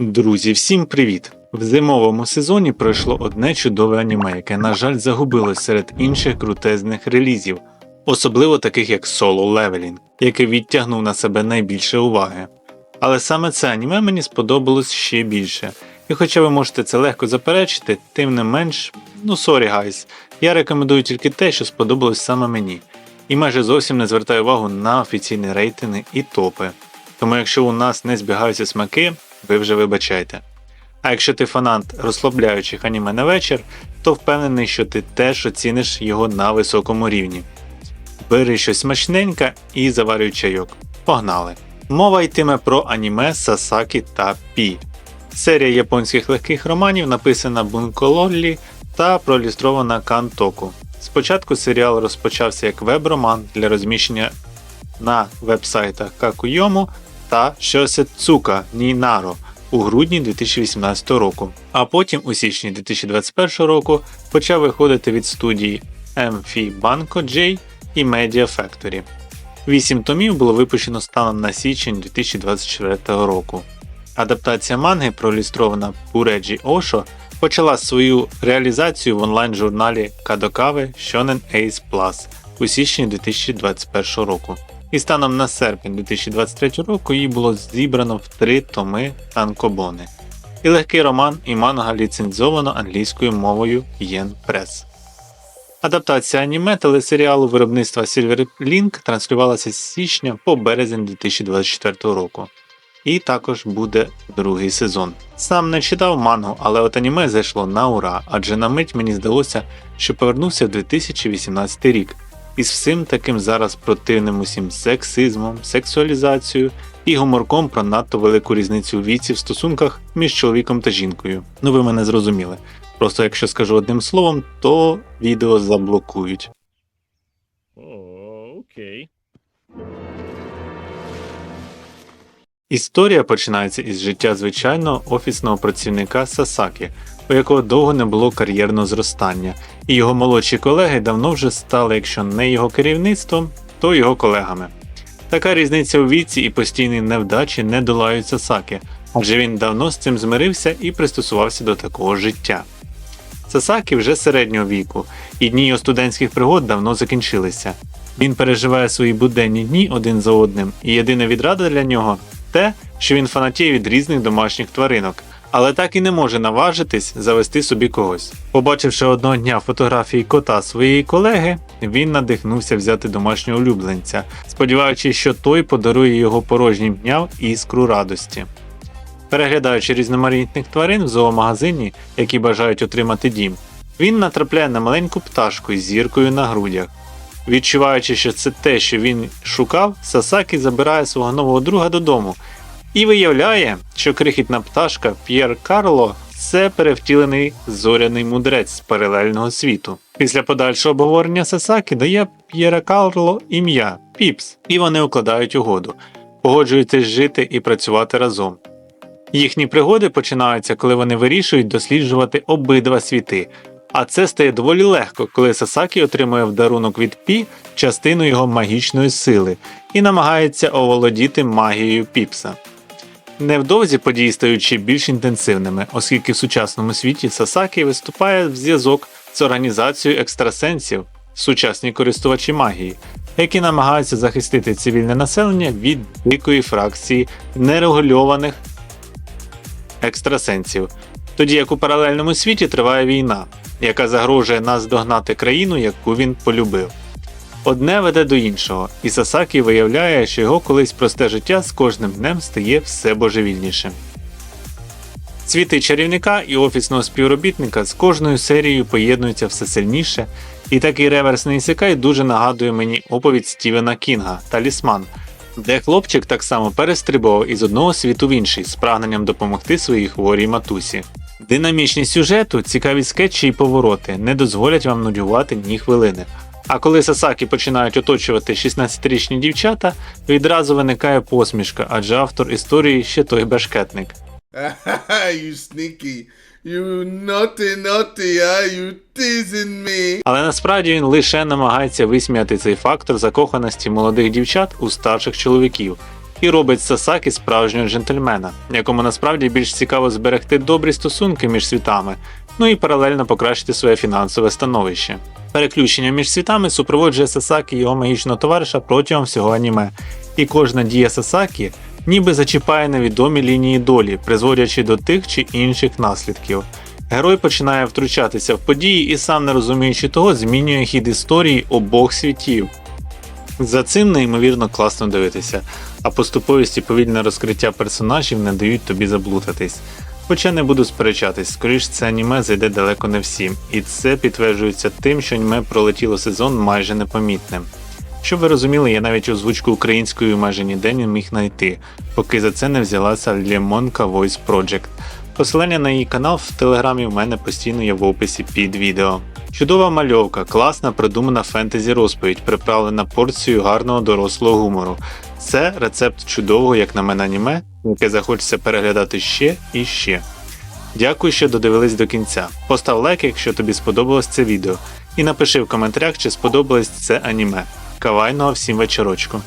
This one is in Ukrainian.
Друзі, всім привіт! В зимовому сезоні пройшло одне чудове аніме, яке, на жаль, загубилось серед інших крутезних релізів, особливо таких як Solo Leveling, який відтягнув на себе найбільше уваги. Але саме це аніме мені сподобалось ще більше. І хоча ви можете це легко заперечити, тим не менш, ну сорі гайс, я рекомендую тільки те, що сподобалось саме мені, і майже зовсім не звертаю увагу на офіційні рейтинги і топи. Тому якщо у нас не збігаються смаки, ви вже вибачайте. А якщо ти фанат розслабляючих аніме на вечір, то впевнений, що ти теж оціниш його на високому рівні. Бери щось смачненьке і заварюй чайок. Погнали! Мова йтиме про аніме Сасакі та Пі. Серія японських легких романів написана Бунко Лоллі та проілюстрована Кантоку. Спочатку серіал розпочався як веб-роман для розміщення на вебсайтах Какуйому та Shosetsука Нінаро у грудні 2018 року, а потім у січні 2021 року почав виходити від студії MF Banco J і Media Factory. Вісім томів було випущено станом на січень 2024 року. Адаптація манги, проілюстрована Буреджі Ошо, почала свою реалізацію в онлайн-журналі Кадокави Shonen Ace Plus у січні 2021 року. І станом на серпень 2023 року її було зібрано в три томи танкобони. І легкий роман і манга ліцензовано англійською мовою Yen Press. Адаптація аніме телесеріалу виробництва Silver Link транслювалася з січня по березень 2024 року. І також буде другий сезон. Сам не читав мангу, але от аніме зайшло на ура, адже на мить мені здалося, що повернувся в 2018 рік із всім таким зараз противним усім сексизмом, сексуалізацією і гуморком про надто велику різницю у віці в стосунках між чоловіком та жінкою. Ну ви мене зрозуміли. Просто якщо скажу одним словом, то відео заблокують. Oh, okay. Історія починається із життя звичайного офісного працівника Сасакі, у якого довго не було кар'єрного зростання, і його молодші колеги давно вже стали, якщо не його керівництвом, то його колегами. Така різниця у віці і постійні невдачі не долають Сасакі, адже він давно з цим змирився і пристосувався до такого життя. Сасакі вже середнього віку, і дні його студентських пригод давно закінчилися. Він переживає свої буденні дні один за одним, і єдина відрада для нього те, що він фанатіє від різних домашніх тваринок, але так і не може наважитись завести собі когось. Побачивши одного дня фотографії кота своєї колеги, він надихнувся взяти домашнього улюбленця, сподіваючись, що той подарує його порожнім дням іскру радості. Переглядаючи різноманітних тварин в зоомагазині, які бажають отримати дім, він натрапляє на маленьку пташку із зіркою на грудях. Відчуваючи, що це те, що він шукав, Сасакі забирає свого нового друга додому і виявляє, що крихітна пташка П'єр Карло це перевтілений зоряний мудрець з паралельного світу. Після подальшого обговорення Сасакі дає П'єра Карло ім'я Піпс, і вони укладають угоду, погоджуються жити і працювати разом. Їхні пригоди починаються, коли вони вирішують досліджувати обидва світи. А це стає доволі легко, коли Сасакі отримує в дарунок від Пі частину його магічної сили і намагається оволодіти магією Піпса. Невдовзі події стають ще більш інтенсивними, оскільки в сучасному світі Сасакі виступає в зв'язок з організацією екстрасенсів, сучасні користувачі магії, які намагаються захистити цивільне населення від дикої фракції нерегульованих екстрасенсів, тоді як у паралельному світі триває війна, яка загрожує наздогнати країну, яку він полюбив. Одне веде до іншого, і Сасакі виявляє, що його колись просте життя з кожним днем стає все божевільнішим. Світи чарівника і офісного співробітника з кожною серією поєднуються все сильніше, і такий реверсний ісекай дуже нагадує мені оповідь Стівена Кінга Талісман, де хлопчик так само перестрибував із одного світу в інший з прагненням допомогти своїй хворій матусі. Динамічність сюжету, цікаві скетчі і повороти не дозволять вам нудьгувати ні хвилини. А коли Сасакі починають оточувати 16-річні дівчата, відразу виникає посмішка, адже автор історії ще той бешкетник. you sneaky. You naughty, naughty, ah, you teasing me. Але насправді він лише намагається висміяти цей фактор закоханості молодих дівчат у старших чоловіків і робить Сасакі справжнього джентльмена, якому насправді більш цікаво зберегти добрі стосунки між світами, ну і паралельно покращити своє фінансове становище. Переключення між світами супроводжує Сасакі його магічного товариша протягом всього аніме, і кожна дія Сасакі ніби зачіпає невідомі лінії долі, призводячи до тих чи інших наслідків. Герой починає втручатися в події і сам не розуміючи того, змінює хід історії обох світів. За цим неймовірно класно дивитися, а поступовість і повільне розкриття персонажів не дають тобі заблутатись. Хоча не буду сперечатись, скоріш це аніме зайде далеко не всім, і це підтверджується тим, що аніме пролетіло сезон майже непомітним. Щоб ви розуміли, я навіть озвучку українською майже ніде не міг знайти, поки за це не взялася Лємонка Voice Project. Посилання на її канал в телеграмі в мене постійно є в описі під відео. Чудова мальовка, класна придумана фентезі розповідь, приправлена порцією гарного дорослого гумору. Це рецепт чудового, як на мене, аніме, яке захочеться переглядати ще і ще. Дякую, що додивились до кінця. Постав лайк, якщо тобі сподобалось це відео, і напиши в коментарях, чи сподобалось це аніме. Кавайного всім вечорочку.